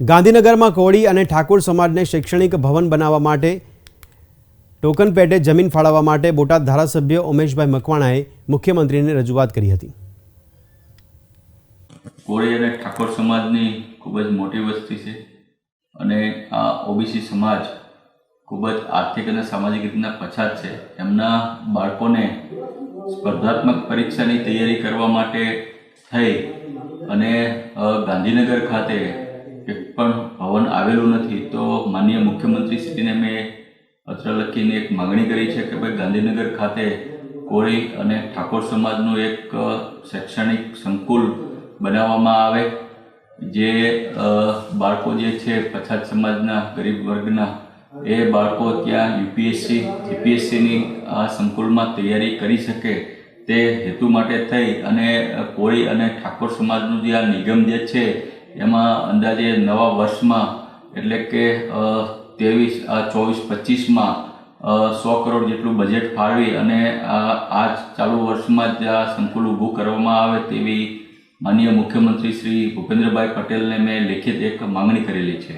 ગાંધીનગરમાં કોળી અને ઠાકોર સમાજને શૈક્ષણિક ભવન બનાવવા માટે ટોકન પેટે જમીન ફાળવવા માટે બોટાદ ધારાસભ્ય ઉમેશભાઈ મકવાણાએ મુખ્યમંત્રીને રજૂઆત કરી હતી. કોળી અને ઠાકોર સમાજની ખૂબ જ મોટી વસ્તી છે અને આ ઓબીસી સમાજ ખૂબ જ આર્થિક અને સામાજિક રીતના પછાત છે. એમના બાળકોને સ્પર્ધાત્મક પરીક્ષાની તૈયારી કરવા માટે થઈ અને ગાંધીનગર ખાતે પણ ભવન આવેલું નથી, તો માનનીય મુખ્યમંત્રી શ્રીને મેં પત્ર લખીને એક માગણી કરી છે કે ભાઈ ગાંધીનગર ખાતે કોળી અને ઠાકોર સમાજનું એક શૈક્ષણિક સંકુલ બનાવવામાં આવે, જે બાળકો જે છે પછાત સમાજના, ગરીબ વર્ગના, એ બાળકો ત્યાં યુપીએસસી જીપીએસસીની આ સંકુલમાં તૈયારી કરી શકે તે હેતુ માટે થઈ અને કોળી અને ઠાકોર સમાજનું જે આ નિગમ જે છે એમાં અંદાજે નવા વર્ષમાં, એટલે કે ત્રેવીસ ચોવીસ, પચીસમાં સો કરોડ જેટલું બજેટ ફાળવી અને આ ચાલુ વર્ષમાં જ આ સંકુલ ઊભું કરવામાં આવે તેવી માનનીય મુખ્યમંત્રી શ્રી ભૂપેન્દ્રભાઈ પટેલને મેં લેખિત એક માંગણી કરેલી છે.